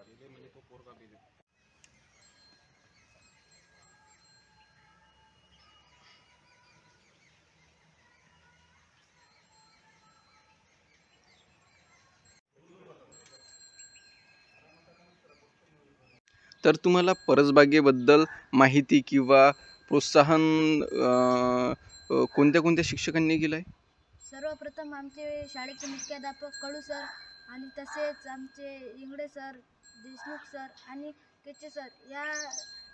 म्हणजे तो पोरगा पिले तर तुम्हाला परसबागेबद्दल माहिती किंवा प्रोत्साहन कोणत्या कोणत्या शिक्षकांनी केलं आहे सर्वप्रथम आमचे शाळेचे मुख्याध्यापक कडू सर आणि तसेच आमचे इंगडे सर देशमुख सर आणि केचे सर या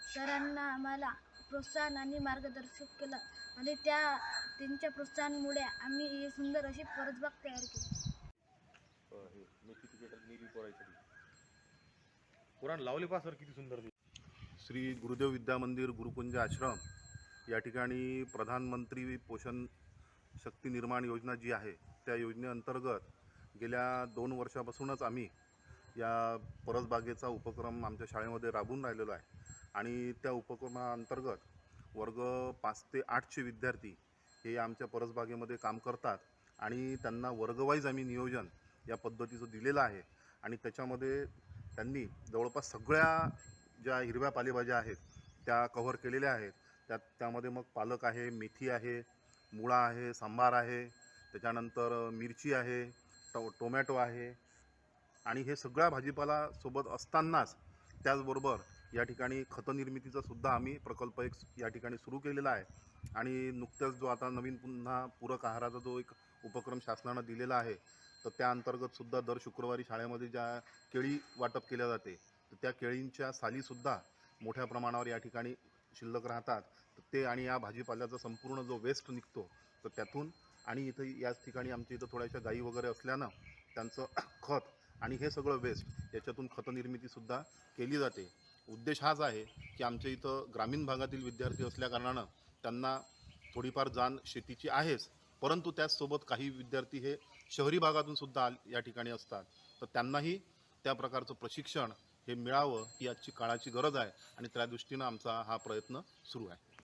सरांना आम्हाला प्रोत्साहन आणि मार्गदर्शक केलं आणि त्या त्यांच्या प्रोत्साहनामुळे आम्ही ही सुंदर अशी परसबाग तयार केली. पुराण लावले पा सर किती सुंदर श्री गुरुदेव विद्या मंदिर गुरुकुंज आश्रम या ठिकाणी प्रधानमंत्री पोषण शक्ती निर्माण योजना जी आहे त्या योजनेअंतर्गत गेल्या दोन वर्षापासूनच आम्ही या परसबागेचा उपक्रम आमच्या शाळेमध्ये राबून राहिलेलो आहे. आणि त्या उपक्रमाअंतर्गत वर्ग पाच ते आठचे विद्यार्थी हे आमच्या परसबागेमध्ये काम करतात आणि त्यांना वर्गवाईज आम्ही नियोजन या पद्धतीचं दिलेलं आहे. आणि त्याच्यामध्ये त्यांनी जवळपास सगळ्या ज्या हिरव्या पालेभाज्या आहेत त्या कव्हर केलेल्या आहेत. त्यात त्यामध्ये मग पालक आहे मेथी आहे मुळा आहे सांबार आहे त्याच्यानंतर मिरची आहे टो टोमॅटो आहे आणि हे सगळ्या भाजीपाला सोबत असतानाच त्याचबरोबर या ठिकाणी खतनिर्मितीचा सुद्धा आम्ही प्रकल्प एक या ठिकाणी सुरू केलेला आहे. आणि नुकत्याच जो आता नवीन पुन्हा पूरक आहाराचा जो एक उपक्रम शासनानं दिलेला आहे तर त्या अंतर्गत सुद्धा दर शुक्रवारी शाळेमध्ये ज्या केळी वाटप केल्या जाते तर त्या केळींच्या सालीसुद्धा मोठ्या प्रमाणावर या ठिकाणी शिल्लक राहतात. तर ते आणि या भाजीपाल्याचा संपूर्ण जो वेस्ट निघतो तर त्यातून आणि इथं याच ठिकाणी आमच्या इथं थोड्याशा गायी वगैरे असल्यानं त्यांचं खत आणि हे सगळं वेस्ट याच्यातून खतनिर्मितीसुद्धा केली जाते. उद्देश हाच आहे की आमच्या इथं ग्रामीण भागातील विद्यार्थी असल्याकारणानं त्यांना थोडीफार जाण शेतीची आहेच परंतु त्याचसोबत काही विद्यार्थी हे शहरी भागातून सुद्धा या ठिकाणी असतात. तर त्यांनाही त्या प्रकारचं प्रशिक्षण हे मिळावं ही आजची काळाची गरज आहे आणि त्या दृष्टीनं आमचा हा प्रयत्न सुरू आहे.